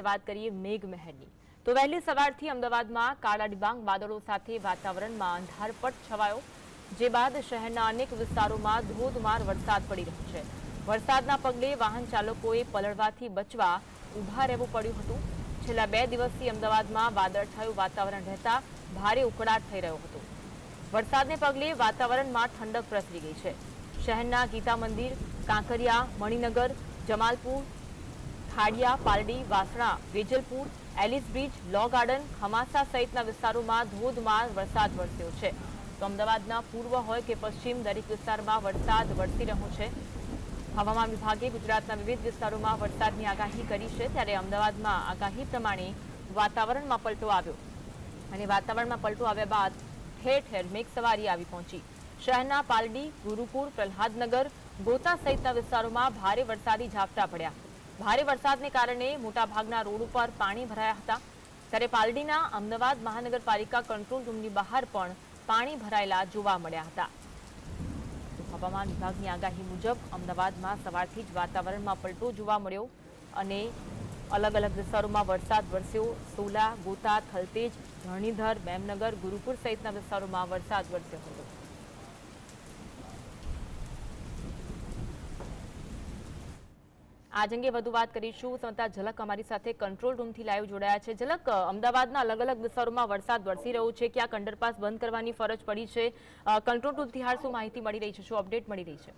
વાત કરીએ મેઘમહેરની. તો વહેલી સવારથી અમદાવાદમાં કાળા ડિબાંગ વાદળો સાથે વાતાવરણમાં અંધારપટ છવાયો, જે બાદ શહેરના અનેક વિસ્તારોમાં ધોધમાર વરસાદ પડી રહ્યો છે. વરસાદના પગલે વાહન ચાલકોએ પલળવાથી બચવા ઊભા રહેવું પડ્યું હતું. છેલ્લા બે દિવસથી અમદાવાદમાં વાદળછાયું વાતાવરણ રહેતા ભારે ઉકળાટ થઈ રહ્યો હતો. વરસાદને પગલે વાતાવરણમાં ઠંડક પ્રસરી ગઈ છે. શહેરના Geeta Mandir, Kankaria, Maninagar, Jamalpur Khadia, Paldi, Vasna Vejalpur Ellis Bridge Law Garden, Khamasa સહિતના વિસ્તારોમાં ધોધમાર વરસાદ વરસ્યો છે. તો અમદાવાદના પૂર્વ હોય કે પશ્ચિમ દરેક વિસ્તારમાં વરસાદ વરસી રહ્યો છે. હવામાન વિભાગે ગુજરાતના વિવિધ વિસ્તારોમાં વરસાદની આગાહી કરી છે. ત્યારે અમદાવાદમાં આગાહી પ્રમાણે વાતાવરણમાં પલટો આવ્યો. અને વાતાવરણમાં પલટો આવ્યા બાદ ઠેર ઠેર મેઘસવારી આવી પહોંચી. શહેરના પાલડી, ગુરુપુર, પ્રહલાદનગર, ગોતા સહિતના વિસ્તારોમાં ભારે વરસાદી ઝાપટા પડ્યા. ભારે વરસાદને કારણે મોટાભાગના રોડ ઉપર પાણી ભરાયા હતા. ત્યારે પાલડીના અમદાવાદ મહાનગરપાલિકા કંટ્રોલ રૂમની બહાર પણ પાણી ભરાયેલા જોવા મળ્યા હતા. હવામાન વિભાગની આગાહી મુજબ અમદાવાદમાં સવારથી જ વાતાવરણમાં પલટો જોવા મળ્યો અને અલગ અલગ વિસ્તારોમાં વરસાદ વરસ્યો. સોલા, ગોતા, થલતેજ, ધરણીધર, મેમનગર, ગુરુપુર સહિતના વિસ્તારોમાં વરસાદ વરસ્યો હતો. આજ અંગે વધુ વાત કરીશું. સંતા ઝલક અમારી સાથે કંટ્રોલ રૂમથી લાઈવ જોડાયા છે. ઝલક અમદાવાદના અલગ અલગ વિસ્તારોમાં વરસાદ વરસી રહ્યો છે. ક્યાંક અંડરપાસ બંધ કરવાની ફરજ પડી છે. કંટ્રોલ રૂમથી હાલ શું માહિતી મળી રહી છે? શું અપડેટ મળી રહી છે?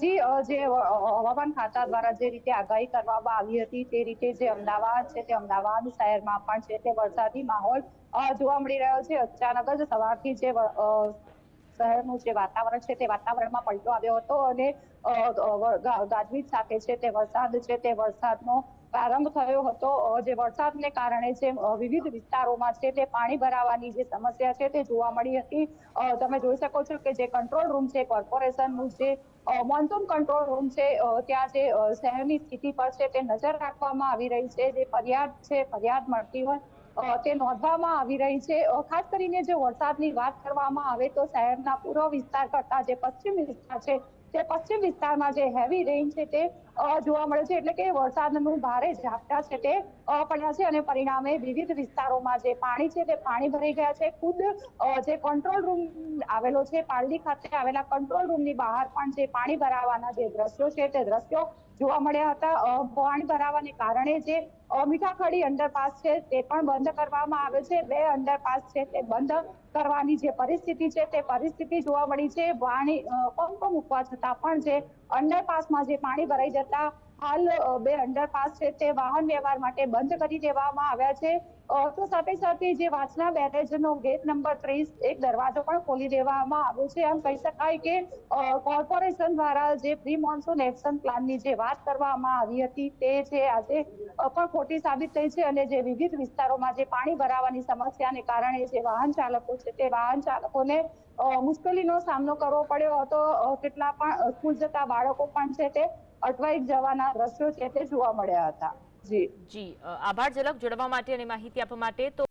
જી જે હવામાન ખાતા દ્વારા જે રીતે આગાહી કરવામાં આવી હતી તે રીતે જે અમદાવાદ છે તે અમદાવાદ શહેરમાં પણ છે તે વરસાદી માહોલ જોવા મળી રહ્યો છે. અચાનક જ સવારથી જે શહેરનું જે વાતાવરણ છે તે વાતાવરણમાં પલટો આવ્યો હતો અને ગાજવીજ સાથે છે તે વરસાદ છે તે વરસાદનો પ્રારંભ થયો હતો. જે વરસાદને કારણે જે વિવિધ વિસ્તારોમાં છે તે પાણી ભરાવાની જે સમસ્યા છે તે જોવા મળી હતી. તમે જોઈ શકો છો કે જે કંટ્રોલ રૂમ છે, કોર્પોરેશનનું જે મોન્સૂન કંટ્રોલ રૂમ છે ત્યાં જે શહેરની સ્થિતિ પર છે તે નજર રાખવામાં આવી રહી છે. જે ફરિયાદ છે, ફરિયાદ મળતી હોય તે નોંધવામાં આવી રહી છે. ખાસ કરીને જો વરસાદની વાત કરવામાં આવે તો શહેરના પૂર્વ વિસ્તાર કરતા જે પશ્ચિમ વિસ્તાર છે, તે પશ્ચિમ વિસ્તારમાં જે હેવી રેઇન છે તે જોવા મળે છે. એટલે કે વરસાદનું ભારે ઝાપટા છે તે પડ્યા છે અને પરિણામે વિવિધ વિસ્તારોમાં જે પાણી છે તે પાણી ભરાઈ ગયા છે. ખુદ જે કંટ્રોલ રૂમ આવેલો છે, પાલડી ખાતે આવેલા કંટ્રોલ રૂમની બહાર પણ જે પાણી ભરાવાના જે દ્રશ્યો છે તે દ્રશ્યો જોવા મળ્યા હતા. પાણી ભરાવાને કારણે જે મીઠાખડી અંડરપાસ છે તે પણ બંધ કરવામાં આવે છે. બે અંડરપાસ છે તે બંધ કરવાની જે પરિસ્થિતિ છે તે પરિસ્થિતિ જોવા મળી છે. પાણી પંપ મૂકવા છતાં પણ જે અંડરપાસમાં જે પાણી ભરાઈ જતા હાલ બે અંડરપાસ છે તે વાહન વ્યવહાર માટે બંધ કરી દેવામાં આવ્યા છે. તો સાથે સાથે જે વાંચના બેરેજનો ગેટ નંબર ત્રીસ એક દરવાજો પણ ખોલી દેવામાં આવ્યો છે. એમ કહી શકાય કે કોર્પોરેશન દ્વારા જે પ્રી મોન્સૂન એક્શન પ્લાનની જે વાત કરવામાં આવી હતી તે છે આજે પણ ખોટી સાબિત થઈ છે અને જે વિવિધ વિસ્તારોમાં જે પાણી ભરાવાની સમસ્યાને કારણે જે વાહન ચાલકો છે તે વાહન ચાલકોને મુશ્કેલીનો સામનો કરવો પડ્યો હતો. કેટલા પણ સ્કૂલ જતા બાળકો પણ છે તે અટવાઈ જવાના દ્રશ્યો છે તે જોવા મળ્યા હતા. જી. જી આભાર ઝલક જોડવા માટે અને માહિતી આપવા માટે તો